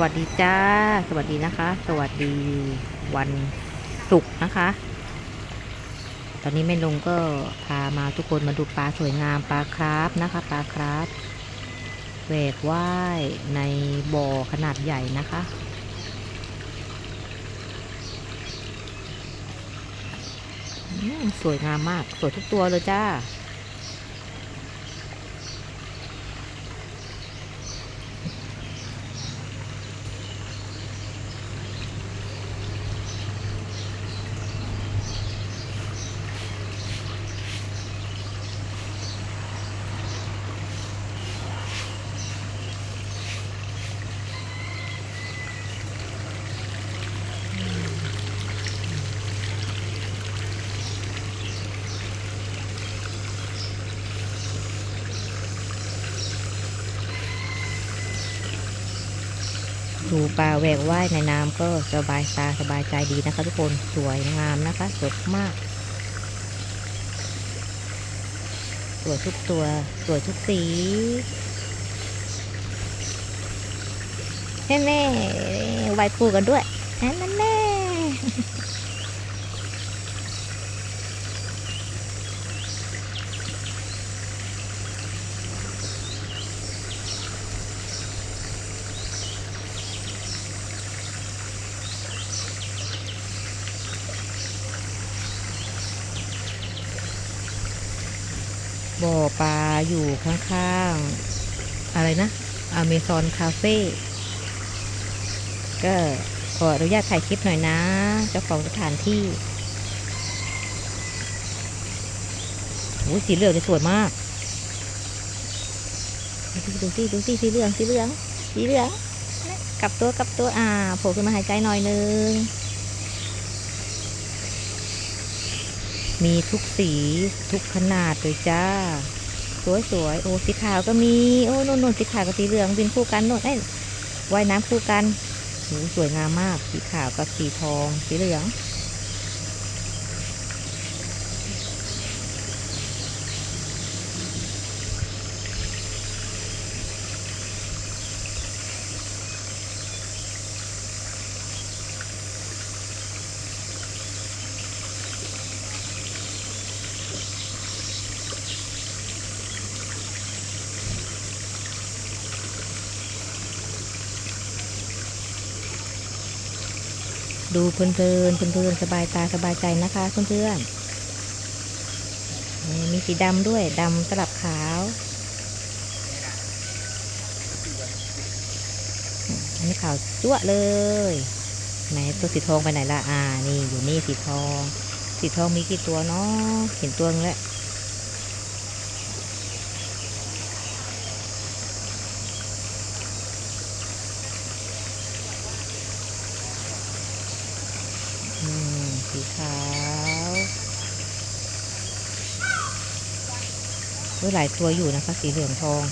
วัสดีจ้า สวัสดีนะคะ สวัสดีวันศุกร์นะคะ ตอนนี้แม่ลงก็พามาทุกคนมาดูปลาสวยงามปลาคราฟนะคะ ปลาคราฟแหวกว่ายในบ่อขนาดใหญ่นะคะสวยงามมาก สวยทุกตัวเลยจ้า ดูปลาแหวกว่ายในน้ำก็สบายตาสบายใจดีนะคะ ทุกคนสวยงามนะคะ สดมากสวยทุกตัวสวยทุกสีแน่แน่ๆไวคู่กันด้วยแน่แน่ บ่อปลาอยู่ข้างๆ อะไรนะอเมซอนคาเฟ่ก็ขออนุญาตถ่ายคลิปหน่อยนะ เจ้าของสถานที่โอ้สีเหลืองจะสวยมาก ดูสิดูสิสีเหลืองสีเหลืองสีเหลือง กลับตัวกลับตัวอ่าโผล่ขึ้นมาหายใจหน่อยนึง มีทุกสีทุกขนาดเลยจ้า สวยสวยโอ้สีขาวก็มีโอ้นุ่นนุ่นสีขาวกับสีเหลืองบินคู่กันนุ่นเอ้ยว่ายน้ำคู่กันโอ้สวยงามมาก สีขาวกับสีทอง สีเหลือง ดูเพลินเพลินเพลินๆสบายตาสบายใจนะคะเพื่อนๆนี่มีสีดำด้วยดำสลับขาวอันนี้ขาวจั่วเลย ไหนตัวสีทองไปไหนละอ่า นี่อยู่นี่สีทอง สีทองมีกี่ตัวเนาะเห็นตัวนึงแล้ว สีขาวเฮ้ยหลายตัวอยู่นะคะ สีเหลืองทอง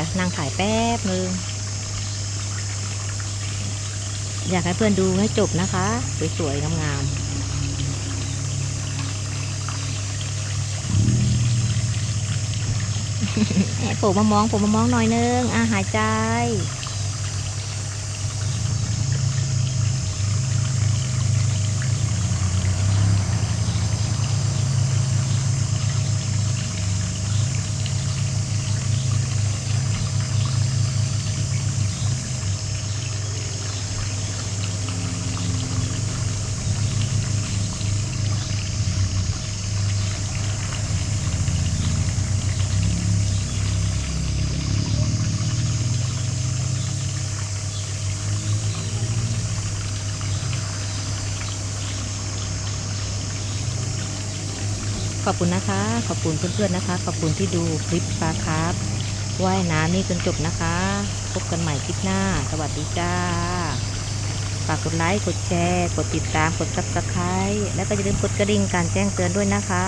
ดี๋ยวนั่งถ่ายแป๊บนึงอยากให้เพื่อนดูให้จบนะคะ สวยๆงามๆแหมผมมามองผมมามองหน่อยนึงอ่าหายใจ ขอบคุณนะคะ ขอบคุณเพื่อนๆนะคะ ขอบคุณที่ดูคลิปปลาคาร์ฟว่ายน้ำนี่จนจบนะคะ พบกันใหม่คลิปหน้า สวัสดีจ้า ฝากกดไลค์ กดแชร์ กดติดตาม กดซับสไครต์แล้วก็อย่าลืมกดกระดิ่งการแจ้งเตือนด้วยนะคะ